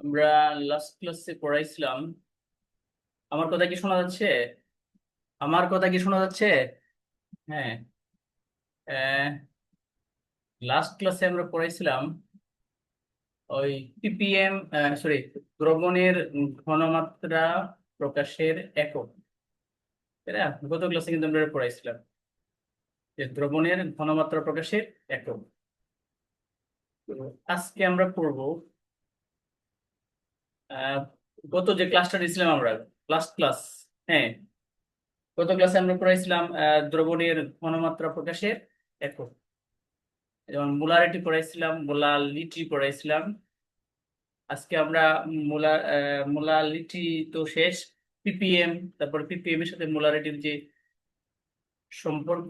আমরা লাস্ট ক্লাসে পড়াইছিলাম। আমার কথা কি শোনা যাচ্ছে? আমার কথা কি শোনা যাচ্ছে? হ্যাঁ। লাস্ট ক্লাসে আমরা পড়াইছিলাম ওই পিপিএম সরি দ্রবণের ঘনমাত্রা প্রকাশের একক। তাই না? গত ক্লাসে কিন্তু আমরা পড়াইছিলাম যে দ্রবণের ঘনমাত্রা প্রকাশের একক। আজকে আমরা পড়ব গত যে ক্লাসটা নিয়েছিলাম আমরা লাস্ট ক্লাস হ্যাঁ গত ক্লাসে আমরা পড়াইছিলাম দ্রবণের ঘনমাত্রা প্রকাশের একক। যেমন মোলারিটি পড়াইছিলাম মোলালিটি পড়াইছিলাম। আজকে আমরা মোলা মোলালিটি তো শেষ, পিপিএম, তারপর পিপিএম এর সাথে মোলারিটির যে সম্পর্ক,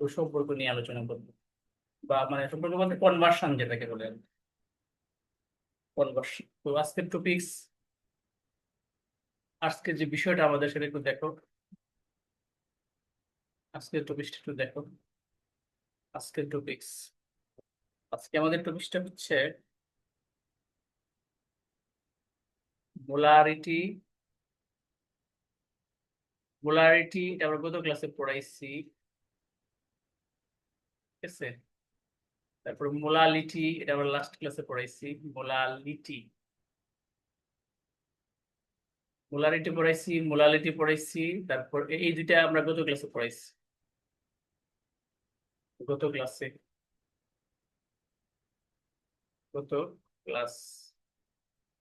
ওই সম্পর্ক নিয়ে আলোচনা করব। বা মানে সম্পর্ক বলতে কনভার্সন যেটাকে বলে কনভার্সন তো আজকের টপিকস আজকে যে বিষয়টা আমাদের সেটা একটু দেখো। আজকের টপিকসটা একটু দেখো। আজকের টপিকস আজকে আমাদের টপিকসটা হচ্ছে মোলারিটি মোলারিটি আমরা গত ক্লাসে পড়াইছি? ঠিক আছে? তারপর মোলালিটি, এটা আমরা লাস্ট ক্লাসে পড়াইছি, মোলালিটি। মোলারিটি পড়াইছি, মোলালিটি পড়াইছি, তারপর এই দুইটা আমরা গত ক্লাসে পড়াইছি। গত ক্লাসে গত ক্লাস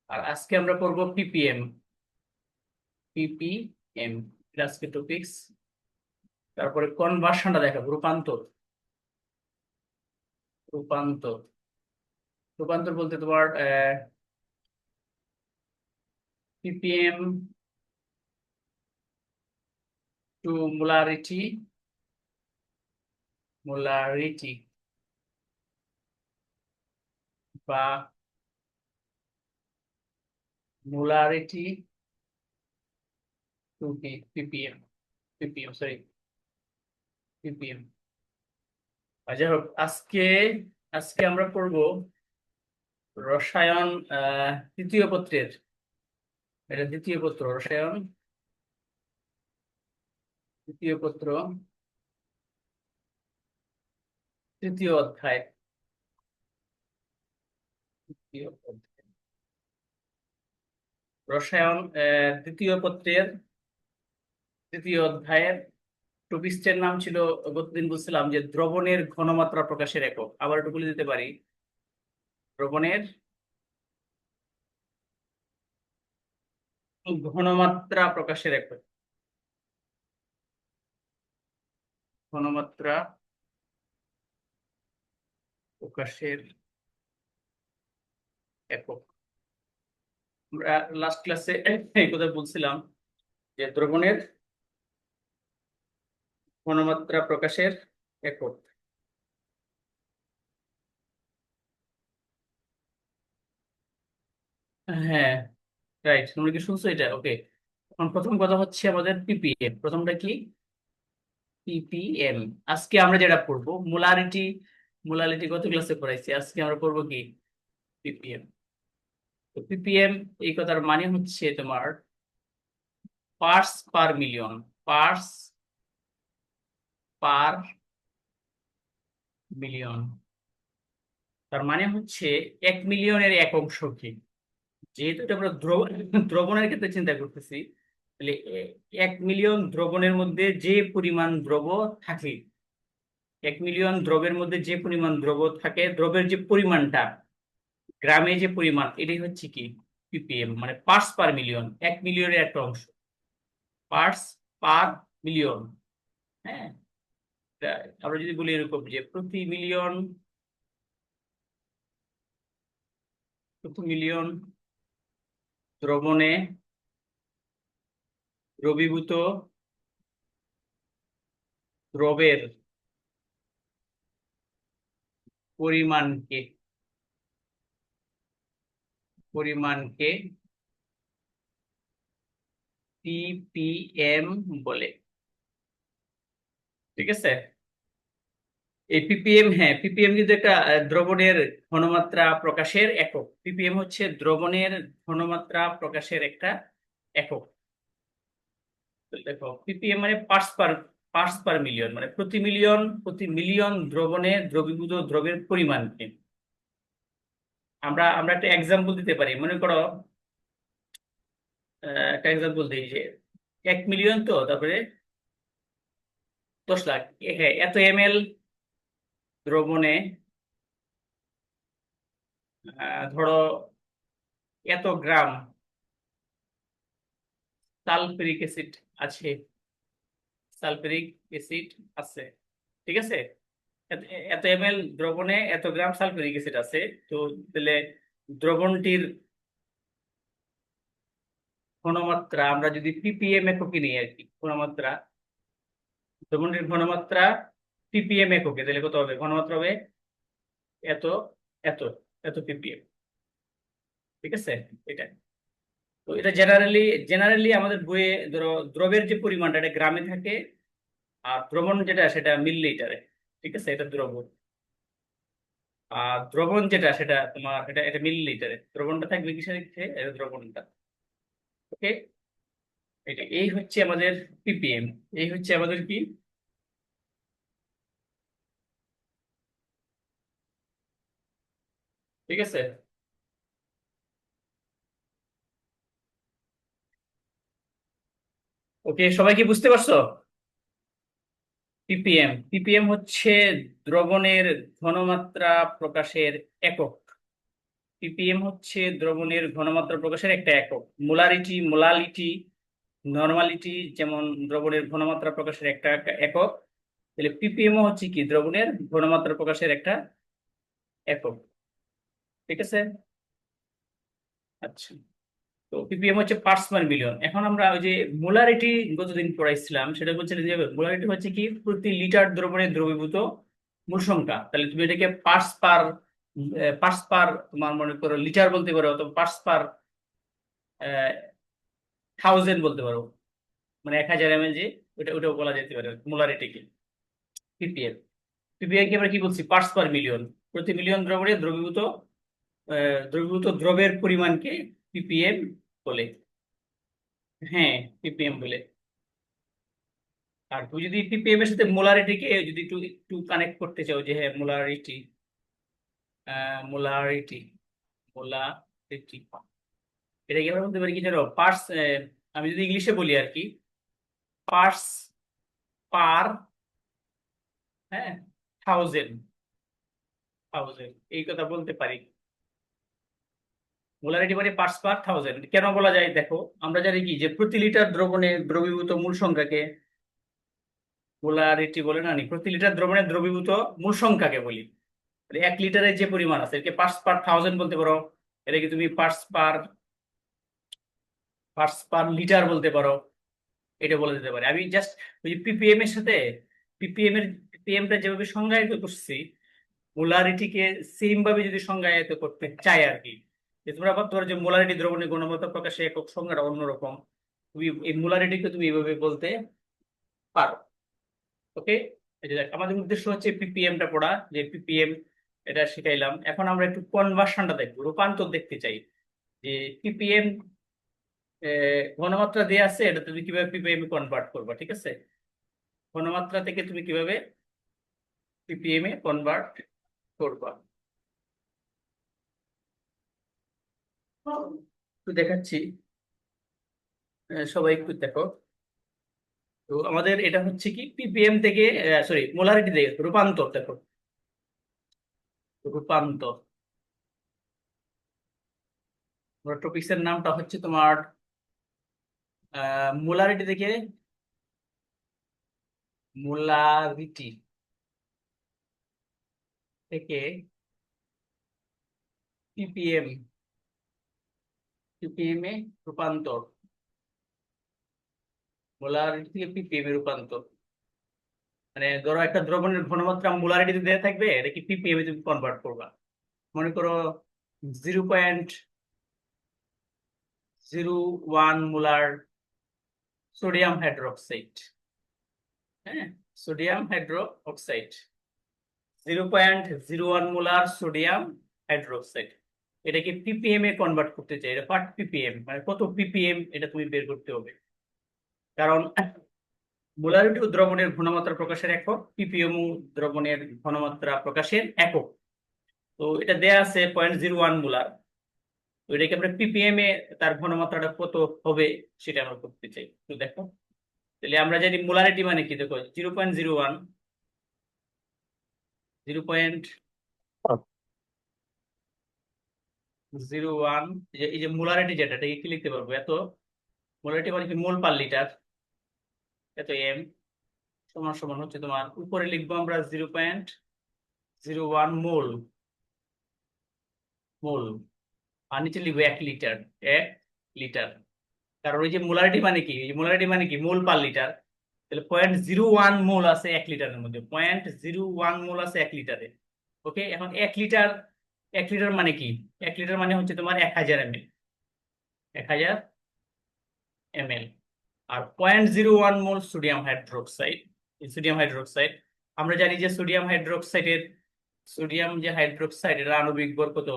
আর আজকে আমরা পড়ব পিপিএম পিপিএম আজকে টপিকস তারপরে কনভার্সনটা দেখাবো, রূপান্তর। রূপান্তর। রূপান্তর বলতে তোমার পিপিএম টু মোলারিটি মোলারিটি বা molarity to PPM PPM sorry PPM যাই হোক, আজকে আজকে আমরা পড়ব রসায়ন তৃতীয় পত্রের। এটা দ্বিতীয় পত্র, রসায়ন। তৃতীয় পত্র। তৃতীয় অধ্যায়। তৃতীয় অধ্যায়। রসায়ন দ্বিতীয় পত্রের, তৃতীয় অধ্যায়ের টপিক্সের নাম ছিল, গতদিন বলছিলাম যে দ্রবণের ঘনমাত্রা প্রকাশের একক। আবার একটু বলে দিতে পারি? দ্রবণের ঘনমাত্রা প্রকাশের একক। ঘনমাত্রা প্রকাশের একক। আমরা লাস্ট ক্লাসে এই কথা বলছিলাম যে দ্রবণের ঘনমাত্রা প্রকাশের একক। হ্যাঁ রাইট তোমরা কি শুনছো এটা? ওকে এখন প্রথম কথা হচ্ছে আমাদের পিপিএম প্রথমটা কি? পিপিএম আজকে আমরা যেটা পড়ব, মোলারিটি মোলারিটি গত ক্লাসে পড়াইছি? আজকে আমরা পড়ব কি? পিপিএম তো পিপিএম এই কথার মানে হচ্ছে তোমার parts per million parts per million. তার মানে হচ্ছে এক মিলিয়নের এক অংশ কি? যেহেতু এটা আমরা দ্রবণের ক্ষেত্রে চিন্তা করতেছি, তাহলে এক মিলিয়ন দ্রবণের মধ্যে যে পরিমাণ দ্রব থাকে, এক মিলিয়ন দ্রবের মধ্যে যে পরিমাণ দ্রব থাকে, দ্রবের যে পরিমাণটা, গ্রামে যে পরিমাণ, এটাই হচ্ছে কি? পিপিএম মানে পার্টস পার মিলিয়ন এক মিলিয়নের একটা অংশ। পার্টস পার মিলিয়ন হ্যাঁ? আমরা যদি বলি এরকম যে প্রতি মিলিয়ন প্রতি মিলিয়ন দ্রবণে দ্রবীভূত দ্রবের পরিমাণকে পরিমাণকে পিপিএম বলে। ঠিক আছে? পিপিএম হ্যাঁ পিপিএম কিন্তু একটা দ্রবণের ঘনমাত্রা প্রকাশের একক। পিপিএম হচ্ছে দ্রবণের ঘনমাত্রা প্রকাশের একটা একক। দেখো পিপিএম মানে parts per parts per million মানে প্রতি মিলিয়ন প্রতি মিলিয়ন দ্রবণে দ্রবীভূত দ্রবের পরিমাণকে। আমরা আমরা একটা এক্সাম্পল দিতে পারি। মনে করো একটা এক্সাম্পল দিই যে এক মিলিয়ন তো, তারপরে দশ লাখ। হ্যাঁ এত এম এল দ্রবণে ধরো এত গ্রাম সালফিউরিক অ্যাসিড আছে। সালফিউরিক অ্যাসিড আছে, ঠিক আছে? এত- এত এম এল দ্রবণে এত গ্রাম সালফিউরিক অ্যাসিড আছে, তো তাহলে দ্রবণটির ঘনমাত্রা, আমরা যদি পিপিএম এককে নিই আর কি, ঘনমাত্রা, দ্রবণটির ঘনমাত্রা পিপিএম এককে তাহলে কত হবে ঘনমাত্রা হবে এত এত এত পিপিএম ঠিক আছে? এটা। তো এটা জেনারেলি জেনারেলি আমাদের বইয়ে ধরো দ্রবের যে পরিমাণটা, এটা গ্রামে থাকে আর দ্রবণ যেটা, সেটা মিলিলিটারে ঠিক আছে? এটা দ্রবণ। আর দ্রবণ যেটা, সেটা তোমার, এটা এটা মিলিলিটারে দ্রবণটা থাকবে কিসের এটা দ্রবণটা। ওকে এটা, এই হচ্ছে আমাদের পিপিএম এই হচ্ছে আমাদের কি? ঠিক আছে? ওকে সবাই কি বুঝতে পারছ? পিপিএম পিপিএম হচ্ছে দ্রবণের ঘনমাত্রা প্রকাশের একক। পিপিএম হচ্ছে দ্রবণের ঘনমাত্রা প্রকাশের একটা একক। মোলারিটি মোলালিটি নর্মালিটি যেমন দ্রবণের ঘনমাত্রা প্রকাশের একটা একক, তাহলে পিপিএম হচ্ছে কি? দ্রবণের ঘনমাত্রা প্রকাশের একটা একক। ঠিক আছে? আচ্ছা। তো পিপিএম হচ্ছে পার্টস পার মিলিয়ন এখন আমরা ওই যে মোলারিটি গতদিন পড়াইছিলাম সেটা বলছিলেন যে মোলারিটি হচ্ছে কি প্রতি লিটার দ্রবণে দ্রবীভূত মূল সংখ্যা। তাহলে তুমি এটাকে পার্টস পার পার্টস পার তোমার মনে করো লিটার বলতে পারো অথবা পার্টস পার থাউজেন্ড বলতে পারো। মানে এক হাজার এমএল যে ওটা ওটাও বলা যেতে পারে মোলারিটিকে পিপিএম পিপিএম কে আমরা কি বলছি? পার্টস পার মিলিয়ন প্রতি মিলিয়ন দ্রবণে দ্রবীভূত দ্রবীভূত দ্রবের পরিমাণকে পিপিএম বলে। হ্যাঁ পিপিএম বলে। আর তুমি যদি পিপিএম এর সাথে মোলারিটিকে যদি একটু একটু কানেক্ট করতে চাও যে হ্যাঁ মোলারিটি মোলারিটি মোলারিটি। এটা কি আমরা বলতে পারি কি জানো? পার্স আমি যদি ইংলিশে বলি আর কি, পার্স পার হ্যাঁ থাউজেন্ড থাউজেন্ড, এই কথা বলতে পারি। মোলারিটি মানে পার্টস পার থাউজেন্ড কেন বলা যায়? দেখো, আমরা জানি কি যে প্রতি লিটার দ্রবণে দ্রবীভূত মূল সংখ্যাকে মোলারিটি বলে না প্রতি লিটার দ্রবণে দ্রবীভূত মূল সংখ্যাকে বলি। এক লিটারের যে পরিমাণ আছে একে পার্টস পার থাউজেন্ড বলতে পারো, এটাকে তুমি parts per parts per litre বলতে পারো, এটা বলে দিতে পারে। আমি জাস্ট ওই পিপিএম এর সাথে পিপিএম এর পিপিএমটা যেভাবে সংজ্ঞায়িত করছি, মোলারিটিকে সেম ভাবে যদি সংজ্ঞায়িত করতে চাই আর কি তোমরা ভাবতে পারো যে মোলারিটি দ্রবণের গুণগত প্রকাশে একক সংজ্ঞাটা অন্যরকম। তুমি এই মোলারিটিকে তুমি এইভাবে বলতে পারো। ওকে? আমাদের উদ্দেশ্য হচ্ছে পিপিএম টা পড়া, যে পিপিএম এটা শিখাইলাম। এখন আমরা একটু কনভার্সনটা দেখব, রূপান্তর দেখতে চাই। যে পিপিএম ঘনমাত্রা দেয়া আছে, এটা তুমি কীভাবে পিপিএম কনভার্ট করবা, ঠিক আছে? ঘনমাত্রা থেকে তুমি কীভাবে পিপিএম এ কনভার্ট করবা? একটু দেখাচ্ছি। সবাই একটু দেখো। তো আমাদের এটা হচ্ছে কি? পিপিএম থেকে সরি মোলারিটি থেকে, রূপান্তর দেখো। রূপান্তর। টপিক্সের নামটা হচ্ছে তোমার মোলারিটি থেকে মোলারিটি থেকে পিপিএম পিপিএম এ রূপান্তর মোলারিটি থেকে পিপিএম এ রূপান্তর মানে ধরো একটা দ্রবণের ঘনমাত্রা মোলারিটিতে দেওয়া থাকবে, এটা কি পিপিএম এ তুমি কনভার্ট করবা। মনে করো zero point zero one molar sodium hydroxide হ্যাঁ? Sodium hydroxide zero point zero one molar sodium hydroxide এটাকে পিপিএম এ কনভার্ট করতে চাই। এটা পার্ট পিপিএম মানে কত পিপিএম এটা তুমি বের করতে হবে। কারণ মোলারিটি দ্রবণের ঘনমাত্রা প্রকাশের একক পিপিএম দ্রবণের ঘনমাত্রা প্রকাশের একক। তো এটা দেয়া আছে পয়েন্ট জিরো ওয়ান মোলার। তো এটাকে আমরা পিপিএম এ তার ঘনমাত্রাটা কত হবে সেটা আমরা করতে চাই। তো দেখো, তাহলে আমরা জানি মোলারিটি মানে কি? দেখো zero point zero one zero point zero one, এই যে মোলারিটি যেটা, এটাকে কি লিখতে পারব? এত মোলারিটি মানে কি? Mole per litre. এত এম সমান সমান হচ্ছে তোমার, উপরে লিখব আমরা zero point zero one mole. Mole. আর নিচে লিখব এক লিটার এক লিটার। কারণ ওই যে মোলারিটি মানে কি? মোলারিটি মানে কি? Mole per litre. তাহলে পয়েন্ট জিরো ওয়ান মোল আছে এক লিটারের মধ্যে। পয়েন্ট জিরো ওয়ান মোল আছে এক লিটারে। ওকে? এখন এক লিটার এক লিটার মানে কি? এক লিটার মানে হচ্ছে তোমার এক হাজার এম এল এক হাজার এম এল আর point zero one mole sodium hydroxide sodium hydroxide আমরা জানি যে সোডিয়াম হাইড্রোক্সাইডের সোডিয়াম যে হাইড্রোক্সাইড এর আণবিক ভর কত?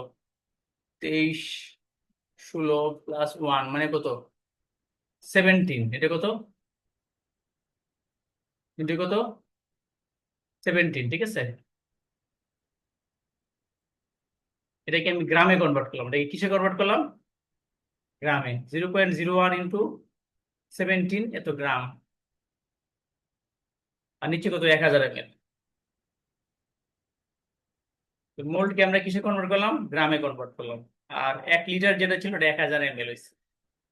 তেইশ ষোলো প্লাস ওয়ান মানে কত? সেভেন্টিন এটা কত? এটা কত? সেভেন্টিন ঠিক আছে? এটাকে আমি গ্রামে কনভার্ট করলাম। এটাকে কিসে কনভার্ট করলাম? গ্রামে। Zero point zero one into seventeen এত গ্রাম। আর নিচে কত? এক হাজার এম এল মোল্ডকে আমরা কিসে কনভার্ট করলাম? গ্রামে কনভার্ট করলাম। আর এক লিটার যেটা ছিল, ওটা এক হাজার এম এল হয়েছে।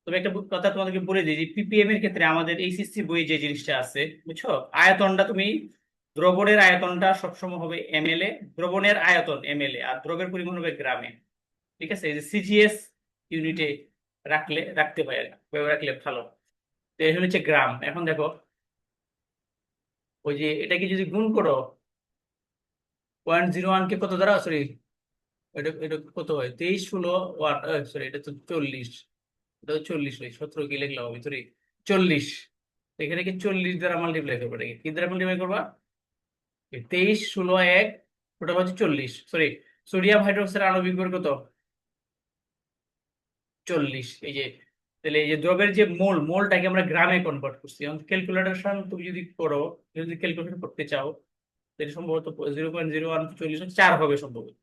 তবে একটা কথা তোমাদেরকে বলে দিই যে পিপিএম এর ক্ষেত্রে আমাদের এইচএসসি বইয়ে যে জিনিসটা আছে, বুঝছ? আয়তনটা তুমি দ্রবণের আয়তনটা সবসময় হবে এম এ দ্রবণের আয়তন এম এ আর দ্রবের পরিমাণ হবে গ্রামে। ঠিক আছে? এই যে সিজিএস ইউনিটে রাখলে, রাখতে পারে রাখলে ভালো। তো হচ্ছে গ্রাম। এখন দেখো, ওই যে এটাকে যদি গুণ করো পয়েন্ট জিরো ওয়ান কে কত দ্বারা সরি এটা এটা কত হয়? তেইশ ষোলো ওয়ান সরি এটা তো চল্লিশ। এটা চল্লিশ হয় সতেরো কি লিখলাম ভিতরে চল্লিশ। এখানে কি চল্লিশ দ্বারা মাল্টিপ্লাই করব এটাকে? কি দ্বারা মাল্টিপ্লাই করবা? তেইশ, ষোলো, এক ওটা হচ্ছে চল্লিশ সরি সোডিয়াম হাইড্রোক্সাইড আণবিক ভর কত? চল্লিশ। এই যে, তাহলে এই যে দ্রবের যে মোল, মোলটাকে আমরা গ্রামে কনভার্ট করছি। এখন তুমি যদি করো, যদি ক্যালকুলেশন করতে চাও, তাহলে সম্ভবত জিরো পয়েন্ট জিরো ওয়ান চল্লিশ চার হবে সম্ভবত।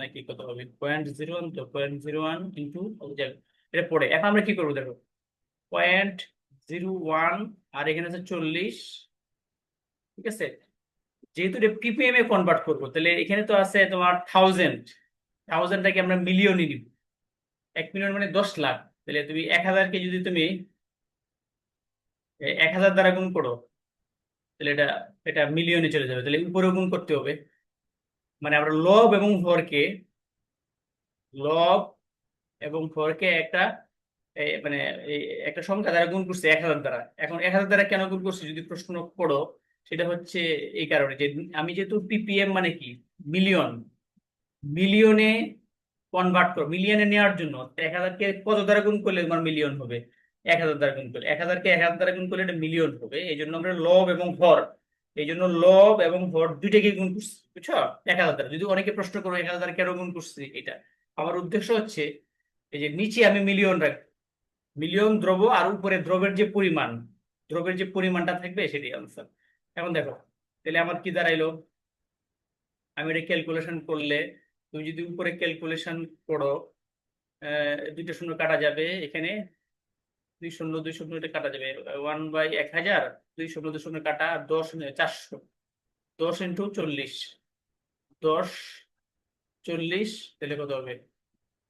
নাকি কত হবে? পয়েন্ট জিরো ওয়ান তো পয়েন্ট জিরো ওয়ান ইন্টু এটা পড়ে এখন আমরা কি করব দেখো? পয়েন্ট জিরো ওয়ান আর এখানে আছে চল্লিশ ঠিক আছে? যেহেতু পিপিএম এ কনভার্ট করব, তাহলে এখানে তো আছে তোমার থাউজেন্ড থাউজেন্ডটাকে আমরা মিলিয়নে নিব। এক মিলিয়ন মানে দশ লাখ। তাহলে তুমি এক হাজারকে যদি তুমি, এক হাজার দ্বারা গুণ করো, তাহলে এটা এটা মিলিয়নে চলে যাবে। তাহলে উপরে গুণ করতে হবে। মানে আমরা লব এবং ভরকে লব এবং ভরকে একটা মানে একটা সংখ্যা দ্বারা গুণ করছে এক হাজার দ্বারা। এখন এক হাজার দ্বারা কেন গুণ করছে, যদি প্রশ্ন করো সেটা হচ্ছে এই কারণে যে আমি যেহেতু পিপিএম মানে কি? মিলিয়ন মিলিয়নে কনভার্ট করো। মিলিয়নে নেওয়ার জন্য এক হাজারকে কত দ্বারা গুণ করলে তোমার মিলিয়ন হবে? এক হাজার দ্বারা গুণ করলে। এক হাজারকে এক হাজার দ্বারা গুণ করলে এটা মিলিয়ন হবে। এই জন্য আমরা লব এবং ভর। এই জন্য লব এবং ভর দুইটাকে গুণ করছি, বুঝছ? এক হাজার দ্বারা। যদি অনেকে প্রশ্ন করো, এক হাজার কেন গুণ করছি এটা? আমার উদ্দেশ্য হচ্ছে, এই যে নিচে আমি মিলিয়ন রাখি। মিলিয়ন দ্রব্য আর উপরে দ্রব্যের যে পরিমাণ দ্রব্যের যে পরিমাণটা থাকবে সেটাই আনসার এখন দেখো, তাহলে আমার কি দাঁড়াইলো? আমি এটা ক্যালকুলেশন করলে, তুমি যদি উপরে ক্যালকুলেশন করো দুইটা শূন্য কাটা যাবে এখানে। দুই শূন্য দুই শূন্য এটা কাটা যাবে। ওয়ান বাই এক হাজার, দুই শূন্য দুই শূন্য কাটা দশ চারশো। দশ ইন্টু চল্লিশ। দশ, চল্লিশ, তাহলে কত হবে?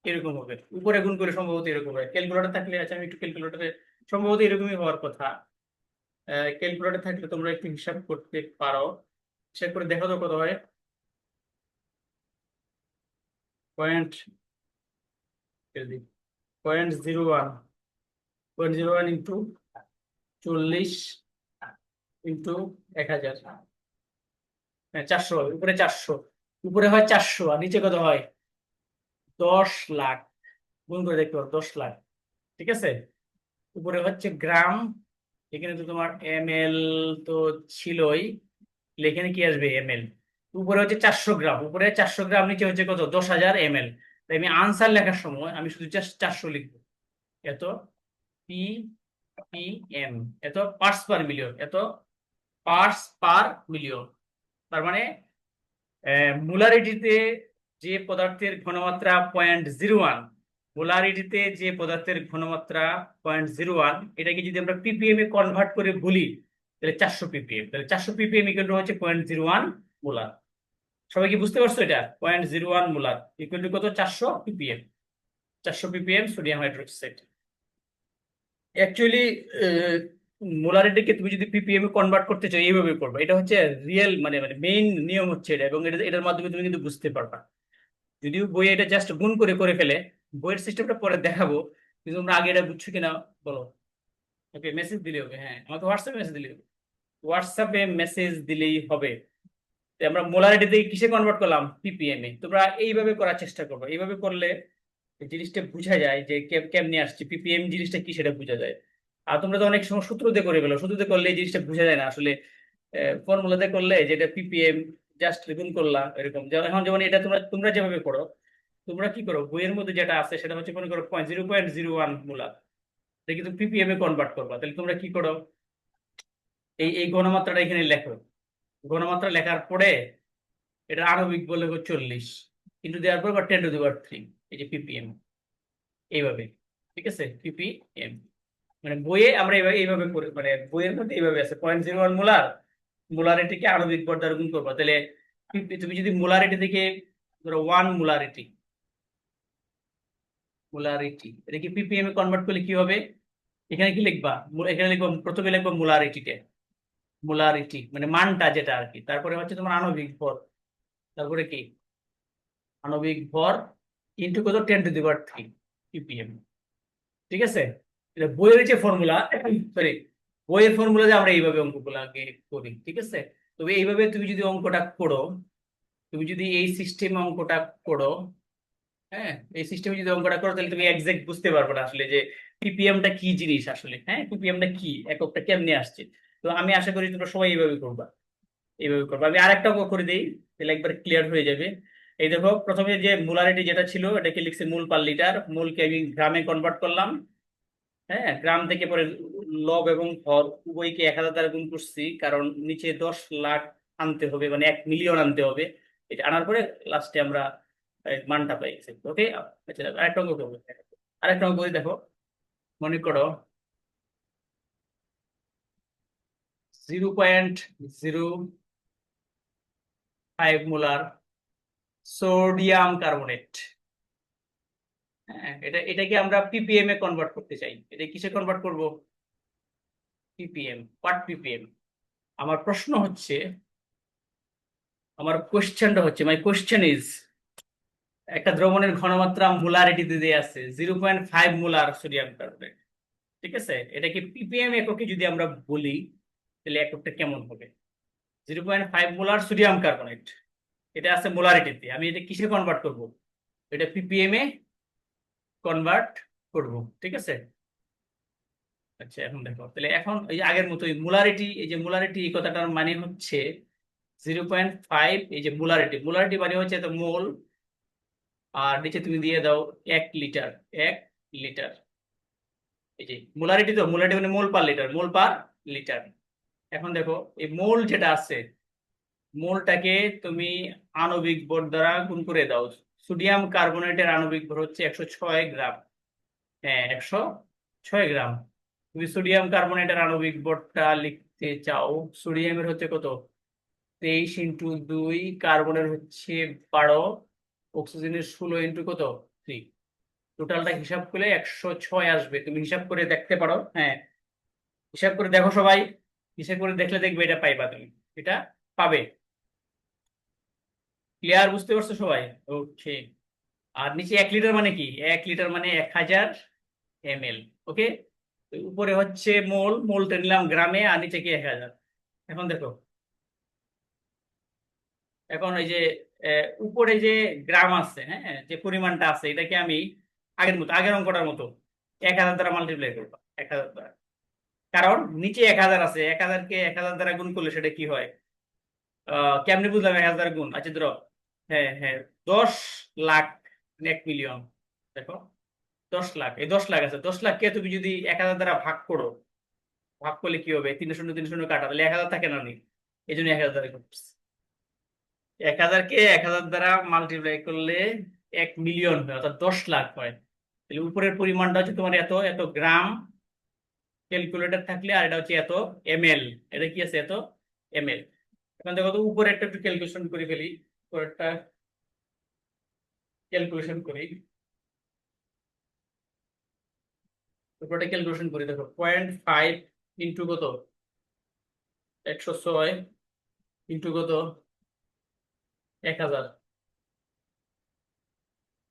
এরকম হবে। উপরে গুণ করে সম্ভবত এরকম হবে। ক্যালকুলেটর থাকলে আছে আমি একটু ক্যালকুলেটরে সম্ভবত এরকমই হওয়ার কথা। ক্যালকুলেটর থাকলে তোমরা একটু হিসাব করতে পারো। হিসাব করে দেখো তো কত হয়। Point point zero one point zero one into চল্লিশ ইন্টু এক হাজার। হ্যাঁ চারশো হবে। উপরে চারশো। উপরে হয় চারশো, আর নিচে কত হয়? দশ লাখ। গুণ করে দেখতে পারো, দশ লাখ। ঠিক আছে? উপরে হচ্ছে গ্রাম এখানে তো তোমার এম এল তো ছিলই এখানে কি আসবে এম এল উপরে হচ্ছে চারশো গ্রাম, উপরে চারশো গ্রাম, নিচে হচ্ছে কত? দশ হাজার এম এল তাই আমি আনসার লেখার সময় আমি শুধু চারশো লিখব। এত? পি পি এম এত পার্স পার মিলিয়ন এত পার্স পার মিলিয়ন তার মানে মোলারিটিতে যে পদার্থের ঘনমাত্রা পয়েন্ট জিরো ওয়ান মোলারিটিতে যে পদার্থের ঘনমাত্রা পয়েন্ট জিরো ওয়ান এটাকে যদি আমরা পিপিএম এ কনভার্ট করে বলি তাহলে চারশো পিপিএম তাহলে চারশো পিপিএম ইকুয়াল টু হচ্ছে পয়েন্ট জিরো ওয়ান মোলার সবাই কি বুঝতে পারছ এটা? Point zero one molar equal to কত? চারশো পিপিএম চারশো পিপিএম সোডিয়াম হাইড্রোক্সাইড অ্যাকচুয়ালি মোলারিটিকে তুমি যদি পিপিএম এ কনভার্ট করতে চাও, এইভাবে করবে। এটা হচ্ছে রিয়েল মানে মানে মেইন নিয়ম হচ্ছে এটা, এবং এটা, এটার মাধ্যমে তুমি কিন্তু বুঝতে পারবা। যদিও বইয়ে এটা জাস্ট গুণ করে করে ফেলে বইয়ের সিস্টেমটা পরে দেখাবো। কিন্তু তোমরা আগে এটা বুঝছ কিনা, বলো। ওকে মেসেজ দিলে হবে হ্যাঁ। আমাকে হোয়াটসঅ্যাপে মেসেজ দিলে হবে। হোয়াটসঅ্যাপে মেসেজ দিলেই হবে। আমরা মোলারিটি থেকে কিসে কনভার্ট করলাম? পিপিএম এ। তোমরা এইভাবে করার চেষ্টা করবে। এইভাবে করলে জিনিসটা বোঝা যায় যে কেমনে আসছে পিপিএম জিনিসটা কি সেটা বোঝা যায়। আর তোমরা তো অনেক সময় সূত্র দিয়ে করে ফেলো। সূত্র দিয়ে করলে এই জিনিসটা বোঝা যায় না। আসলে ফর্মুলা দিয়ে করলে যেটা পিপিএম জাস্ট গুণ করলা, এরকম। এখন যেমন এটা তোমরা তোমরা যেভাবে করো তোমরা কি করো, বইয়ের মধ্যে যেটা আছে সেটা হচ্ছে মনে করো point zero point zero one molar. এটা কিন্তু পিপিএম এ কনভার্ট করবা। তাহলে তোমরা কি করো, এই এই গণমাত্রাটা এখানে লেখো। গণমাত্রা লেখার পরে এটা আণবিক বলে চল্লিশ কিন্তু দেওয়ার পর টেন টু দেওয়ার থ্রি এই যে পিপিএম এইভাবে, ঠিক আছে? পিপিএম মানে বইয়ে আমরা এইভাবে এইভাবে মানে বইয়ের মধ্যে এইভাবে আছে। পয়েন্ট জিরো ওয়ান মোলার মোলারিটিকে আণবিক ভর গুণ করবা। তাহলে তুমি যদি মোলারিটি থেকে ধরো ওয়ান মোলারিটি মোলারিটি এটা কি পিপিএম এ কনভার্ট করলে কি হবে? এখানে কি লিখবা? এখানে লিখবা, প্রথমে লিখবা মোলারিটিতে মোলারিটি মানে মানটা যেটা আর কি। তারপরে হচ্ছে তোমার আণবিক ভর। তারপরে কি? আণবিক ভর ইন্টু কত? Ten to the power three PPM ঠিক আছে? এটা বইয়ের যে ফর্মুলা সরি বইয়ের ফর্মুলা যে আমরা এইভাবে অঙ্কগুলো আগে করি, ঠিক আছে? তবে এইভাবে তুমি যদি অঙ্কটা করো, তুমি যদি এই সিস্টেমে অঙ্কটা করো হ্যাঁ এই সিস্টেমে যদি অঙ্কটা করো, তাহলে তুমি এক্সাক্ট বুঝতে পারবে না আসলে যে পিপিএমটা কি জিনিস আসলে হ্যাঁ? পিপিএমটা কি? এককটা কেমনে আসছে? তো আমি আশা করি তোমরা সবাই এইভাবে করবা এইভাবে করবা। আমি আরেকটা করে দিই, তাহলে একবার ক্লিয়ার হয়ে যাবে। এই দেখো, প্রথমে যে মোলারিটি যেটা ছিল এটাকে লিখছে মূল পার লিটার মূলকে আমি গ্রামে কনভার্ট করলাম। হ্যাঁ গ্রাম থেকে পরে লব এবং ভর উভয়কে এক হাজার দ্বারা গুণ করছি, কারণ নিচে দশ লাখ আনতে হবে মানে এক মিলিয়ন আনতে হবে। এটা আনার পরে লাস্টে আমরা মানটা পাই ওকে আচ্ছা আরেকটা অঙ্ক করব। আরেকটা অঙ্ক দেখো। মনে করো zero point zero five molar sodium carbonate. হ্যাঁ এটা, এটাকে আমরা পিপিএম এ কনভার্ট করতে চাই। এটা কিসে কনভার্ট করব? পিপিএম পার্ট পিপিএম আমার প্রশ্ন হচ্ছে, আমার কোশ্চেনটা হচ্ছে মাই কোশ্চেন ইজ একটা দ্রবণের ঘনমাত্রা মোলারিটিতে দিয়ে আছে zero point five molar sodium carbonate. ঠিক আছে? এটাকে পিপিএম এককে যদি আমরা বলি, তাহলে এককটা কেমন হবে? Zero point five molar sodium carbonate. এটা আছে মোলারিটিতে। আমি এটা কিসে কনভার্ট করব? এটা পিপিএম এ কনভার্ট করব। ঠিক আছে? আচ্ছা এখন দেখো। তাহলে এখন এই আগের মতো মোলারিটি, এই যে মোলারিটি, এই কথাটার মানে হচ্ছে জিরো পয়েন্ট ফাইভ এই যে মোলারিটি। মোলারিটি মানে হচ্ছে তো মোল আর নিচে তুমি দিয়ে দাও এক লিটার এক লিটার। এই যে মোলারিটি তো, মোলারিটি মানে mole per litre, mole per litre. এখন দেখো, এই মোল যেটা আছে, মোলটাকে তুমি আণবিক ভর দ্বারা গুণ করে দাও। সোডিয়াম কার্বনেটের আণবিক ভর হচ্ছে একশো ছয় গ্রাম। হ্যাঁ একশো ছয় গ্রাম। তুমি সোডিয়াম কার্বনেটের আণবিক ভরটা লিখতে চাও, সোডিয়ামের হচ্ছে কত? তেইশ ইন্টু দুই, কার্বনের হচ্ছে বারো। অক্সিজেনের ষোলো ইন্টু কত? থ্রি টোটালটা হিসাব করলে একশো ছয় আসবে। তুমি হিসাব করে দেখতে পারো। হ্যাঁ। হিসাব করে দেখো সবাই। হিসাব করে দেখলে দেখবে এটা পাইবা তুমি। এটা পাবে। ক্লিয়ার বুঝতে পারছ সবাই? ওকে আর নিচে এক লিটার মানে কি? এক লিটার মানে এক হাজার এম এল ওকে উপরে হচ্ছে মোল। মোলটা নিলাম গ্রামে আর নিচে কি এক হাজার? এখন দেখো। এখন ওই যে উপরে যে গ্রাম আছে হ্যাঁ যে পরিমাণটা আছে, এটাকে আমি আগের মতো, আগের অঙ্কটার মতো এক হাজার দ্বারা মাল্টিপ্লাই করব। এক হাজার দ্বারা। কারণ নিচে এক হাজার আছে, এক হাজারকে এক হাজার দ্বারা গুণ করলে সেটা কি হয়? কেমনে বুঝলাম এক হাজার গুণ? আচ্ছা ধরো হ্যাঁ হ্যাঁ দশ লাখ এক মিলিয়ন দেখো, দশ লাখ, এই দশ লাখ আছে, দশ লাখকে তুমি যদি এক হাজার দ্বারা ভাগ করো, ভাগ করলে কি হবে? তিন শূন্য তিন শূন্য কাটা, তাহলে এক হাজার থাকে না নি? এই জন্য এক হাজার দ্বারা এক হাজারকে এক হাজার দ্বারা মাল্টিপ্লাই করলে এক মিলিয়ন হয়, অর্থাৎ দশ লাখ হয়। তাহলে উপরের পরিমাণটা হচ্ছে তোমার এত এত গ্রাম ক্যালকুলেটর থাকলে, আর এটা হচ্ছে এত এমএল এটা কি আছে? এত এমএল এখন দেখো তো উপরে একটা একটু ক্যালকুলেশন করে ফেলি, উপরেরটা ক্যালকুলেশন করি। উপরেটা ক্যালকুলেশন করি, দেখো পয়েন্ট ফাইভ ইন্টু কত? একশো ছয় ইন্টু কত? এক হাজার।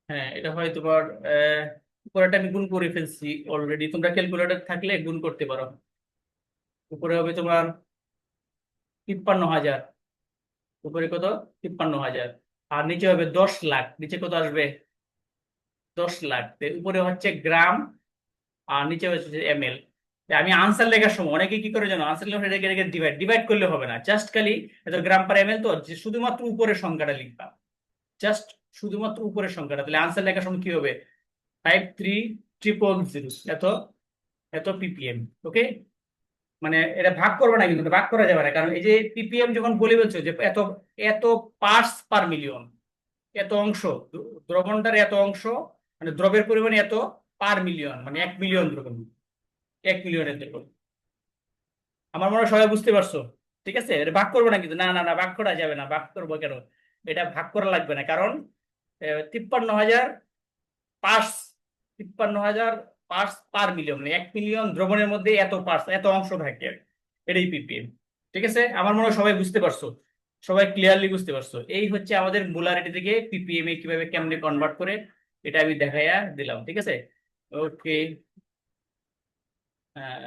হ্যাঁ এটা হয় তোমার উপরেটা আমি গুণ করে ফেলছি অলরেডি তোমরা ক্যালকুলেটর থাকলে গুণ করতে পারো। উপরে হবে তোমার তিপ্পান্ন হাজার। উপরে কত? তিপ্পান্ন হাজার। আর নিচে হবে দশ লাখ। নিচে কত আসবে? দশ লাখ। উপরে হচ্ছে গ্রাম, আর নিচে হচ্ছে এম এল আমি আনসার লেখার সময় অনেকে কি করে জানো? আনসার লেখার রেখে রেখে ডিভাইড ডিভাইড করলে হবে না। জাস্ট খালি এত গ্রাম পার এম এল তো শুধুমাত্র উপরের সংখ্যাটা লিখবা। জাস্ট শুধুমাত্র উপরের সংখ্যাটা। তাহলে আনসার লেখার সময় কি হবে? ফাইভ থ্রি ট্রিপল জিরো এত এত পিপিএম ওকে মানে এটা ভাগ করবে না কিন্তু ভাগ করা যাবে না। কারণ এই যে পিপিএম যখন বলে বলছো যে এত এত পার্টস পার মিলিয়ন এত অংশ, দ্র- দ্রবণটার এত অংশ মানে দ্রবের পরিমাণ এত পার মিলিয়ন মানে এক মিলিয়ন দ্রবণ। এক মিলিয়নের দ্রবণ আমার মনে হয় সবাই বুঝতে পারছ, ঠিক আছে? এটা ভাগ করব না কিন্তু না না না, ভাগ করা যাবে না, ভাগ করব কেন? এটা ভাগ করা লাগবে না, কারণ তিপ্পান্ন হাজার পার্টস তিপ্পান্ন হাজার পার্টস পার মিলিয়ন এক মিলিয়ন দ্রবণের মধ্যে এত পার্স এত অংশ থাকে এটাই পিপিএম ঠিক আছে? আমার মনে হয় সবাই বুঝতে পারছ, সবাই ক্লিয়ারলি বুঝতে পারছ। এই হচ্ছে আমাদের মোলারিটি থেকে পিপিএম এ কীভাবে কেমনে কনভার্ট করে, এটা আমি দেখাইয়া দিলাম, ঠিক আছে? ওকে uh,